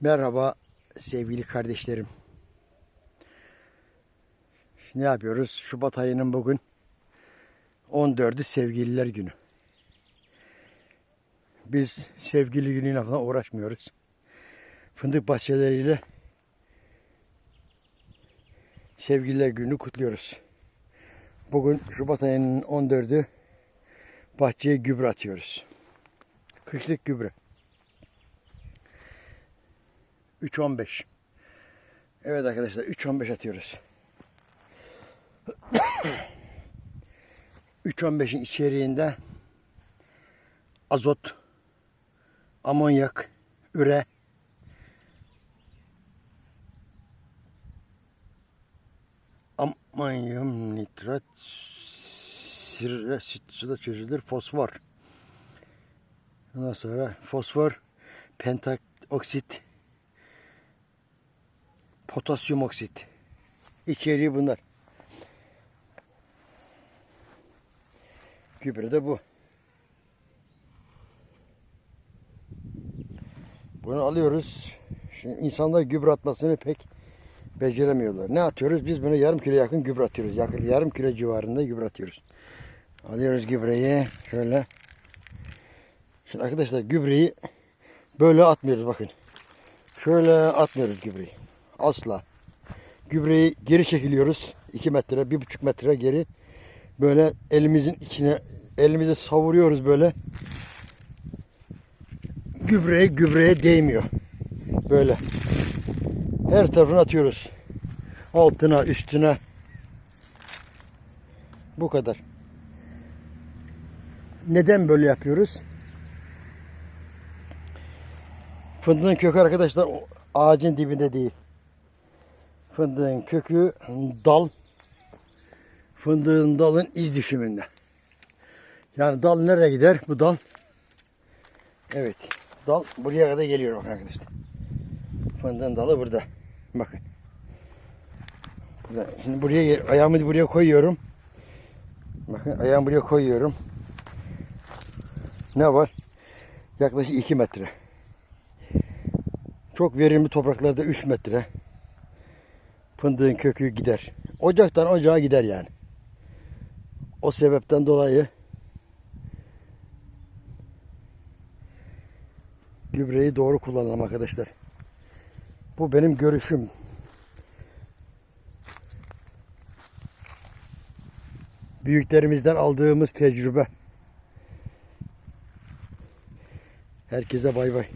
Merhaba sevgili kardeşlerim. Ne yapıyoruz? Şubat ayının bugün 14'ü sevgililer günü. Biz sevgili günüyle falan uğraşmıyoruz. Fındık bahçeleriyle sevgililer günü kutluyoruz. Bugün Şubat ayının 14'ü bahçeye gübre atıyoruz. Kışlık gübre. 3.15. Evet arkadaşlar 3.15 atıyoruz. 3.15'in içeriğinde azot, amonyak, üre, amonyum nitrat, sirre, suda çözülür, fosfor. Ondan sonra fosfor, pentaoksit, potasyum oksit. İçeriği bunlar. Gübre de bu. Bunu alıyoruz. Şimdi insanlar gübre atmasını pek beceremiyorlar. Ne atıyoruz? Biz bunu yarım kilo yakın gübre atıyoruz. Yakın yarım kilo civarında gübre atıyoruz. Alıyoruz gübreyi şöyle. Şimdi arkadaşlar gübreyi böyle atmıyoruz bakın. Şöyle atmıyoruz gübreyi. Asla. Gübreyi geri çekiliyoruz. 2 metre, 1,5 metre geri. Böyle elimizin içine elimizi savuruyoruz böyle. Gübreye gübreye değmiyor. Böyle. Her tarafına atıyoruz. Altına, üstüne. Bu kadar. Neden böyle yapıyoruz? Fındığın kökü arkadaşlar ağacın dibinde değil. Fındığın kökü dal. Fındığın dalın iz düşümünde. Yani dal nereye gider? Bu dal. Evet. Dal buraya kadar geliyor bakın arkadaşlar. Fındığın dalı burada. Bakın. Şimdi buraya ayağımı buraya koyuyorum. Bakın ayağımı buraya koyuyorum. Ne var? Yaklaşık 2 metre. Çok verimli topraklarda 3 metre. Fındığın kökü gider. Ocaktan ocağa gider yani. O sebepten dolayı gübreyi doğru kullanalım arkadaşlar. Bu benim görüşüm. Büyüklerimizden aldığımız tecrübe. Herkese bay bay.